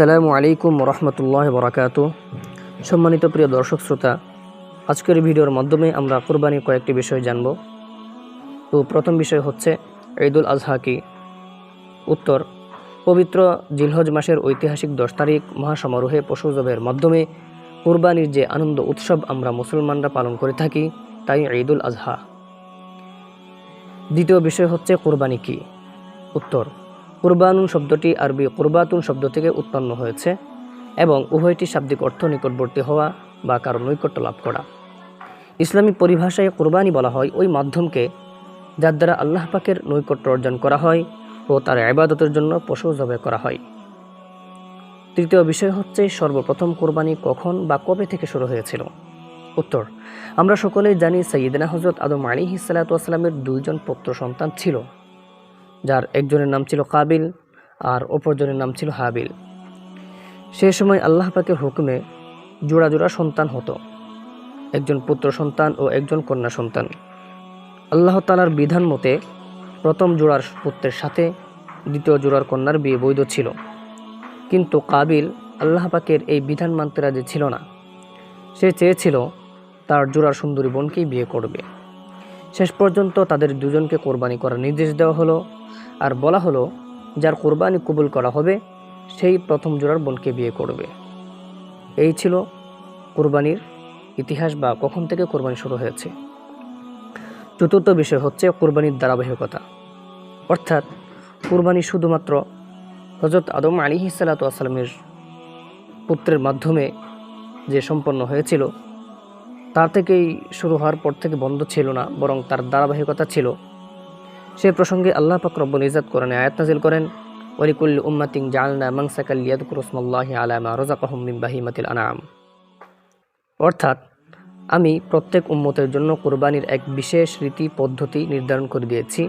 আসসালামু আলাইকুম রহমতুল্লাহ বরাকাত সম্মানিত প্রিয় দর্শক শ্রোতা, আজকের ভিডিওর মাধ্যমে আমরা কোরবানির কয়েকটি বিষয় জানব। তো প্রথম বিষয় হচ্ছে ঈদুল আজহা কি? উত্তর, পবিত্র জিলহজ মাসের ঐতিহাসিক দশ তারিখ মহাসমারোহে পশু জবের মাধ্যমে কোরবানির যে আনন্দ উৎসব আমরা মুসলমানরা পালন করে থাকি, তাই ঈদুল আজহা। দ্বিতীয় বিষয় হচ্ছে কোরবানি কি? উত্তর কুরবানুন শব্দটি আরবি কুরবাতুন শব্দ থেকে উৎপন্ন হয়েছে এবং উভয়টি শাব্দিক অর্থ নিকটবর্তী হওয়া বা কারও নৈকট্য লাভ করা। ইসলামী পরিভাষায় কোরবানি বলা হয় ওই মাধ্যমকে যার দ্বারা আল্লাহ পাকের নৈকট্য অর্জন করা হয় ও তার আবাদতের জন্য পশু জবে করা হয়। তৃতীয় বিষয় হচ্ছে সর্বপ্রথম কোরবানি কখন বা কবে থেকে শুরু হয়েছিল। উত্তর, আমরা সকলেই জানি সৈয়দনা হজরত আদম আলী হিসালাতামের দুইজন পুত্র সন্তান ছিল। যার একজনের নাম ছিল কাবিল আর অপরজনের নাম ছিল হাবিল। সে সময় আল্লাহ পাকের হুকুমে জোড়া জোড়া সন্তান হতো। একজন পুত্র সন্তান ও একজন কন্যা সন্তান। আল্লাহ তালার বিধান মতে প্রথম জোড়ার পুত্রের সাথে দ্বিতীয় জোড়ার কন্যার বিয়ে বৈধ ছিল। কিন্তু কাবিল আল্লাহ পাকের এই বিধান মানতে রাজি ছিল না। সে চেয়েছিল তার জোড়ার সুন্দরী বোনকেই বিয়ে করবে। শেষ পর্যন্ত তাদের দুজনকে কোরবানি করার নির্দেশ দেওয়া হলো। আর বলা হলো, যার কোরবানি কবুল করা হবে, সেই প্রথম জোড়ার বোনকে বিয়ে করবে। এই ছিল কোরবানির ইতিহাস বা কখন থেকে কোরবানি শুরু হয়েছে। চতুর্থ বিষয় হচ্ছে কোরবানির ধারাবাহিকতা। অর্থাৎ কোরবানি শুধুমাত্র হজরত আদম আলী হিসালাতু পুত্রের মাধ্যমে যে সম্পন্ন হয়েছিল তার থেকেই শুরু হওয়ার পর থেকে বন্ধ ছিল না, বরং তার ধারাবাহিকতা ছিল। সে প্রসঙ্গে আল্লাহ পাক রব্বুল ইজাত কোরআনে আয়াত নাজিল করেন ওয়ালিকুল উম্মাতিং জালনা মাংসাকাল ইয়াদকুরুসমাল্লাহি আলামা রাযাকাহুম মিন বাহিমাতিল আনাম অর্থাৎ, আমি প্রত্যেক উম্মতের জন্য কোরবানির এক বিশেষ রীতি, পদ্ধতি নির্ধারণ করে দিয়েছি,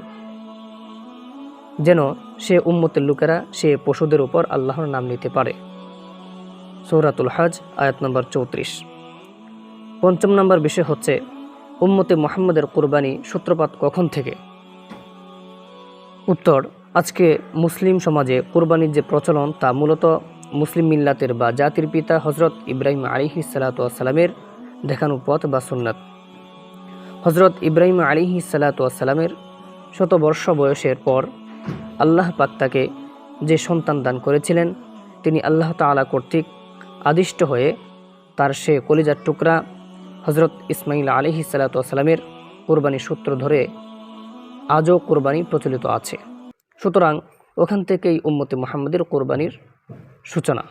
যেন সে উম্মতের লোকেরা সে পশুদের উপর আল্লাহর নাম নিতে পারে। সৌরাতুল হজ, আয়াত নম্বর চৌত্রিশ। পঞ্চম নম্বর বিষয় হচ্ছে, উম্মতে মোহাম্মদের কোরবানি সূত্রপাত কখন থেকে? উত্তর, আজকে মুসলিম সমাজে কোরবানির যে প্রচলন তা মূলত মুসলিম মিল্লাতের বা জাতির পিতা হজরত ইব্রাহিম আলিহি সালাতামের দেখানো পথ বা সুন্নাত। হজরত ইব্রাহিম আলিহি সালাতামের শতবর্ষ বয়সের পর আল্লাহ পাক তাকে যে সন্তান দান করেছিলেন, তিনি আল্লাহ তালা কর্তৃক আদিষ্ট হয়ে তার সে কলিজার টুকরা হজরত ইসমাইল আলহি সালাতামের কোরবানি সূত্র ধরে আজও কোরবানি প্রচলিত আছে। সুতরাং ওখান থেকেই উম্মতে মোহাম্মদের কোরবানির সূচনা।